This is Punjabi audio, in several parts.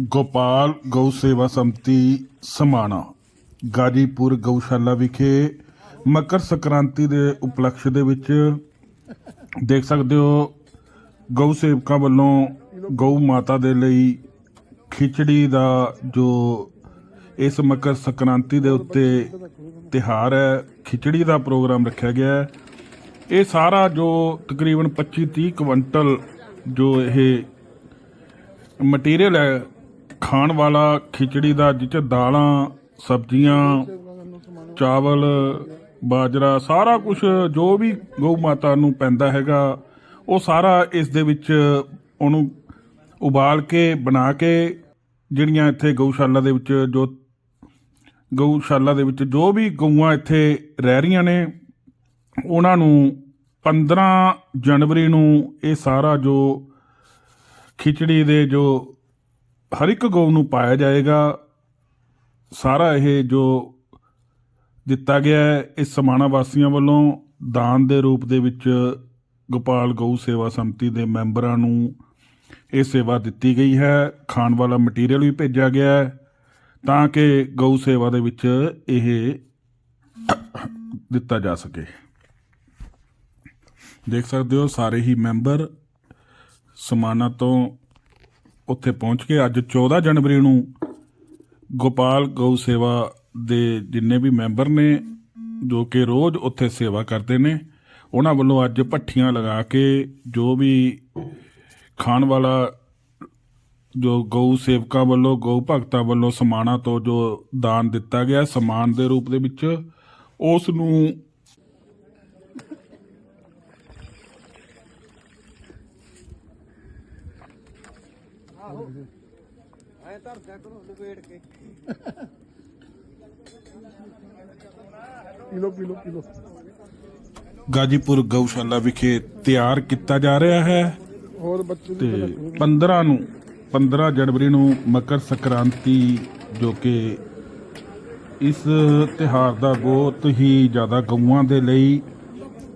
ਗੋਪਾਲ ਗਊ ਸੇਵਾ ਸੰਮਤੀ ਸਮਾਣਾ, ਗਾਜੀਪੁਰ ਗਊਸ਼ਾਲਾ ਵਿਖੇ ਮਕਰ ਸੰਕ੍ਰਾਂਤੀ ਦੇ ਉਪਲਕਸ਼ ਦੇ ਵਿੱਚ ਦੇਖ ਸਕਦੇ ਹੋ ਗਊ ਸੇਵਕਾਂ ਵੱਲੋਂ ਗਊ ਮਾਤਾ ਦੇ ਲਈ ਖਿਚੜੀ ਦਾ ਜੋ ਇਸ ਮਕਰ ਸੰਕ੍ਰਾਂਤੀ ਦੇ ਉੱਤੇ ਤਿਹਾਰ ਹੈ, ਖਿਚੜੀ ਦਾ ਪ੍ਰੋਗਰਾਮ ਰੱਖਿਆ ਗਿਆ ਹੈ। ਇਹ ਸਾਰਾ ਜੋ ਤਕਰੀਬਨ 25 30 ਕੁਇੰਟਲ ਜੋ ਇਹ ਮਟੀਰੀਅਲ ਹੈ ਖਾਣ ਵਾਲਾ ਖਿਚੜੀ ਦਾ ਜਿਹ ਦਾਲਾਂ, ਸਬਜ਼ੀਆਂ, ਚਾਵਲ, ਬਾਜਰਾ, ਸਾਰਾ ਕੁਝ ਜੋ ਵੀ ਗਊ ਮਾਤਾ ਨੂੰ ਪੈਂਦਾ ਹੈਗਾ, ਉਹ ਸਾਰਾ ਇਸ ਦੇ ਵਿੱਚ ਉਹਨੂੰ ਉਬਾਲ ਕੇ, ਬਣਾ ਕੇ, ਜਿਹੜੀਆਂ ਇੱਥੇ ਗਊਸ਼ਾਲਾ ਦੇ ਵਿੱਚ ਜੋ ਗਊਸ਼ਾਲਾ ਦੇ ਵਿੱਚ ਜੋ ਵੀ ਗਊਆਂ ਇੱਥੇ ਰਹਿ ਰਹੀਆਂ ਨੇ, ਉਹਨਾਂ ਨੂੰ 15 ਜਨਵਰੀ ਨੂੰ ਇਹ ਸਾਰਾ ਜੋ ਖਿਚੜੀ ਦੇ ਜੋ ਹਰ ਇੱਕ ਗਊ ਨੂੰ ਪਾਇਆ ਜਾਏਗਾ। ਸਾਰਾ ਇਹ ਜੋ ਦਿੱਤਾ ਗਿਆ ਹੈ ਇਸ ਸਮਾਣਾ ਵਾਸੀਆਂ ਵੱਲੋਂ ਦਾਨ ਦੇ ਰੂਪ ਦੇ ਵਿੱਚ ਗੋਪਾਲ ਗਊ ਸੇਵਾ ਸੰਮਤੀ ਦੇ ਮੈਂਬਰਾਂ ਨੂੰ ਇਹ ਸੇਵਾ ਦਿੱਤੀ ਗਈ ਹੈ। ਖਾਣ ਵਾਲਾ ਮਟੀਰੀਅਲ ਵੀ ਭੇਜਿਆ ਗਿਆ ਹੈ ਤਾਂ ਕਿ ਗਊ ਸੇਵਾ ਦੇ ਵਿੱਚ ਇਹ ਦਿੱਤਾ ਜਾ ਸਕੇ। ਦੇਖ ਸਕਦੇ ਹੋ, ਸਾਰੇ ਹੀ ਮੈਂਬਰ ਸਮਾਨਾ ਤੋਂ ਉੱਥੇ ਪਹੁੰਚ ਕੇ ਅੱਜ 14 ਜਨਵਰੀ ਨੂੰ ਗੋਪਾਲ ਗਊ ਸੇਵਾ ਦੇ ਜਿੰਨੇ ਵੀ ਮੈਂਬਰ ਨੇ, ਜੋ ਕਿ ਰੋਜ਼ ਉੱਥੇ ਸੇਵਾ ਕਰਦੇ ਨੇ, ਉਹਨਾਂ ਵੱਲੋਂ ਅੱਜ ਭੱਠੀਆਂ ਲਗਾ ਕੇ ਜੋ ਵੀ ਖਾਣ ਵਾਲਾ ਜੋ ਗਊ ਸੇਵਕਾਂ ਵੱਲੋਂ, ਗਊ ਭਗਤਾਂ ਵੱਲੋਂ ਸਮਾਣਾ ਤੋਂ ਜੋ ਦਾਨ ਦਿੱਤਾ ਗਿਆ, ਸਮਾਨ ਦੇ ਰੂਪ ਦੇ ਵਿੱਚ, ਉਸ ਨੂੰ ਐ ਧਰ ਦਿਆ ਕਰੋ ਲਪੇਟ ਕੇ। ਕਿਲੋ ਕਿਲੋ ਕਿਲੋ ਗਾਜੀਪੁਰ ਗਊਸ਼ਾਲਾ ਵਿਖੇ ਤਿਆਰ ਕੀਤਾ ਜਾ ਰਿਹਾ ਹੈ ਹੋਰ ਬੱਚੇ ਤੇ ਦੀ 15 ਨੂੰ 15 ਜਨਵਰੀ ਨੂੰ ਮਕਰ ਸੰਕ੍ਰਾਂਤੀ ਜੋ ਕਿ ਇਸ ਤਿਹਾਰ ਦਾ ਬਹੁਤ ਹੀ ਜ਼ਿਆਦਾ ਗਊਆਂ ਦੇ ਲਈ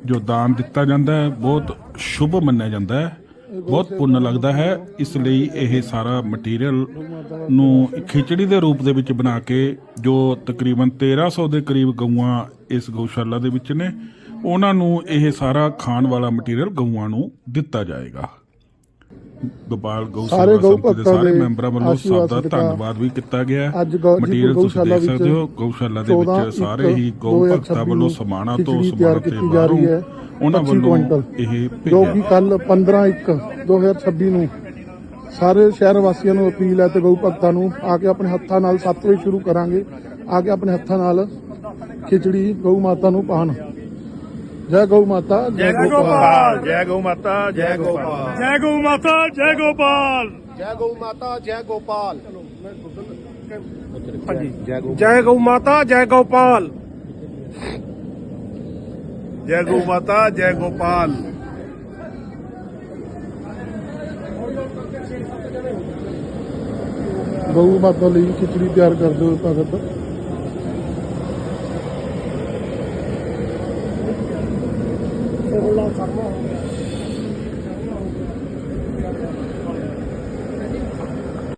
ਜੋ ਦਾਨ ਦਿੱਤਾ ਜਾਂਦਾ ਹੈ ਬਹੁਤ ਸ਼ੁਭ ਮੰਨਿਆ ਜਾਂਦਾ ਹੈ। ਬਹੁਤ ਪੁੰਨ ਲੱਗਦਾ ਹੈ। ਇਸ ਲਈ ਇਹ ਸਾਰਾ ਮਟੀਰੀਅਲ ਨੂੰ ਖਿਚੜੀ ਦੇ ਰੂਪ ਦੇ ਵਿੱਚ ਬਣਾ ਕੇ, ਜੋ ਤਕਰੀਬਨ 1300 ਦੇ ਕਰੀਬ ਗਊਆਂ ਇਸ ਗਊਸ਼ਾਲਾ ਦੇ ਵਿੱਚ ਨੇ, ਉਹਨਾਂ ਨੂੰ ਇਹ ਸਾਰਾ ਖਾਣ ਵਾਲਾ ਮਟੀਰੀਅਲ ਗਊਆਂ ਨੂੰ ਦਿੱਤਾ ਜਾਏਗਾ। ਗੋਪਾਲ ਗਊ ਸਾਰੇ ਗਊ ਭਗਤਾਂ ਸਾਰੇ ਦੇ ਮੈਂਬਰਾਂ ਵੱਲੋਂ ਸਭ ਦਾ ਧੰਨਵਾਦ ਵੀ ਕੀਤਾ ਗਿਆ ਅੱਜ ਮਟੀਰੀਅਲ ਤੁਸੀਂ ਦੇਖ ਸਕਦੇ ਹੋ ਗਊਸ਼ਾਲਾ ਦੇ 14 ਵਿੱਚ ਸਾਰੇ ਹੀ ਗਊ 2026 ਭਗਤਾਂ ਵੱਲੋਂ ਸਮਾਣਾ ਤੋਂ ਸਮਾਣਾ ਤੇ ਬਾਹਰੋਂ ਉਹਨਾਂ 25 ਵੱਲੋਂ ਇਹ ਜੋ ਕਿ ਕੱਲ 15 1 2026 ਨੂੰ ਸਾਰੇ ਸ਼ਹਿਰ ਵਾਸੀਆਂ ਨੂੰ ਅਪੀਲ ਹੈ ਤੇ ਗਊ ਭਗਤਾਂ ਨੂੰ ਆ ਕੇ ਆਪਣੇ ਹੱਥਾਂ ਨਾਲ 7 ਵਜੇ ਸ਼ੁਰੂ ਕਰਾਂਗੇ ਆ ਕੇ ਆਪਣੇ ਹੱਥਾਂ ਨਾਲ ਖਿਚੜੀ ਗਊ ਮਾਤਾ ਨੂੰ ਪਾਣ ਜੈ ਗਊ ਮਾਤਾ ਜੈ ਗੋਪਾਲ ਜੈ ਗਊ ਮਾਤਾ ਜੈ ਗੋਪਾਲ ਜੈ ਗਊ ਮਾਤਾ ਜੈ ਗੋਪਾਲ ਜੈ ਗਊ ਮਾਤਾ ਜੈ ਗੋਪਾਲ ਹਾਂਜੀ ਜੈ ਗਊ ਜੈ ਗਊ ਮਾਤਾ ਜੈ ਗੋਪਾਲ ਜੈ ਗਊ ਮਾਤਾ ਜੈ ਗੋਪਾਲ ਗਊ ਮਾਤਾ ਲਈ ਖਿਚੜੀ ਤਿਆਰ ਕਰ ਦਿਓ ਭਗਤ 我老感冒。